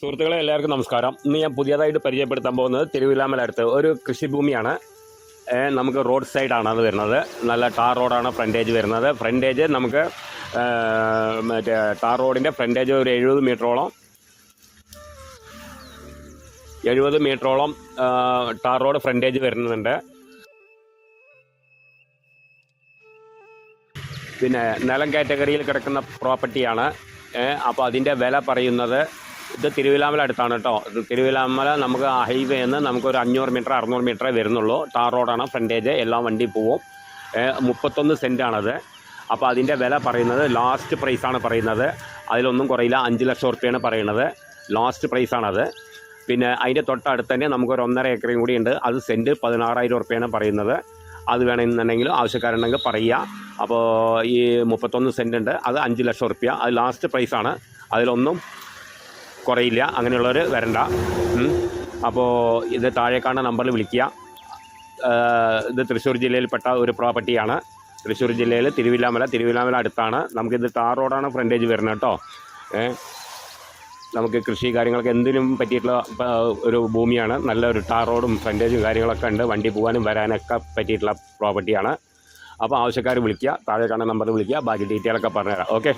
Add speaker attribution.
Speaker 1: സുഹൃത്തുക്കളെ എല്ലാവർക്കും നമസ്കാരം. ഇന്ന് ഞാൻ പുതിയതായിട്ട് പരിചയപ്പെടുത്താൻ പോകുന്നത് തിരുവില്ലാമല അടുത്ത് ഒരു കൃഷിഭൂമിയാണ്. ഭൂമിയാണ് നമുക്ക് റോഡ് സൈഡാണ് അത് വരുന്നത്. നല്ല ടാർ റോഡാണ് ഫ്രണ്ടേജ് വരുന്നത്. ഫ്രണ്ടേജ് നമുക്ക് മറ്റേ ടാർ റോഡിന്റെ ഫ്രണ്ടേജ് ഒരു എഴുപത് മീറ്ററോളം എഴുപത് മീറ്ററോളം ടാർ റോഡ് ഫ്രണ്ടേജ് വരുന്നുണ്ട്. പിന്നെ നിലം കാറ്റഗറിയിൽ കിടക്കുന്ന പ്രോപ്പർട്ടിയാണ് അപ്പോൾ അതിന്റെ വില പറയുന്നത് ഇത് തിരുവിലാമല അടുത്താണ് കേട്ടോ. തിരുവിലാമല നമുക്ക് ഹൈവേ നമുക്ക് ഒരു അഞ്ഞൂറ് മീറ്റർ അറുന്നൂറ് മീറ്ററേ വരുന്നുള്ളൂ. ടാർ റോഡാണ് ഫ്രണ്ടേജ് എല്ലാം വണ്ടി പോവും. മുപ്പത്തൊന്ന് സെന്റാണത് അപ്പോൾ അതിന്റെ വില പറയുന്നത് ലാസ്റ്റ് പ്രൈസാണ് പറയുന്നത്. അതിലൊന്നും കുറയില്ല. അഞ്ച് ലക്ഷം റുപ്യാണ് പറയുന്നത്. ലാസ്റ്റ് പ്രൈസാണത് പിന്നെ അതിന്റെ തൊട്ടടുത്ത് തന്നെ നമുക്കൊരു ഒന്നര ഏക്കറും കൂടി ഉണ്ട്. അത് സെന്റ് പതിനാറായിരം റുപ്യാണ് പറയുന്നത്. അത് വേണമെന്നുണ്ടെങ്കിൽ ആവശ്യക്കാരുണ്ടെങ്കിൽ പറയുക. അപ്പോൾ ഈ മുപ്പത്തൊന്ന് സെന്റ് ഉണ്ട്. അത് അഞ്ച് ലക്ഷം റുപ്യ അത് ലാസ്റ്റ് പ്രൈസാണ് അതിലൊന്നും കുറയില്ല. അങ്ങനെയുള്ളവർ വരണ്ട. അപ്പോൾ ഇത് താഴെ കാണുന്ന നമ്പറിൽ വിളിക്കുക. ഇത് തൃശ്ശൂർ ജില്ലയിൽപ്പെട്ട ഒരു പ്രോപ്പർട്ടിയാണ്. തൃശ്ശൂർ ജില്ലയിൽ തിരുവില്ലാമല തിരുവില്ലാമല അടുത്താണ്. നമുക്കിത് താർ റോഡാണ് ഫ്രണ്ടേജ് വരുന്നത് കേട്ടോ. നമുക്ക് കൃഷി കാര്യങ്ങളൊക്കെ എന്തിനും പറ്റിയിട്ടുള്ള ഒരു ഭൂമിയാണ്. നല്ലൊരു ടാർ റോഡും ഫ്രണ്ടേജും കാര്യങ്ങളൊക്കെ ഉണ്ട്. വണ്ടി പോകാനും വരാനൊക്കെ പറ്റിയിട്ടുള്ള പ്രോപ്പർട്ടിയാണ്. അപ്പോൾ ആവശ്യക്കാർ വിളിക്കുക. താഴെ കാണുന്ന നമ്പറിൽ വിളിക്കുക. ബാക്കി ഡീറ്റെയിലൊക്കെ പറഞ്ഞുതരാം. ഓക്കെ?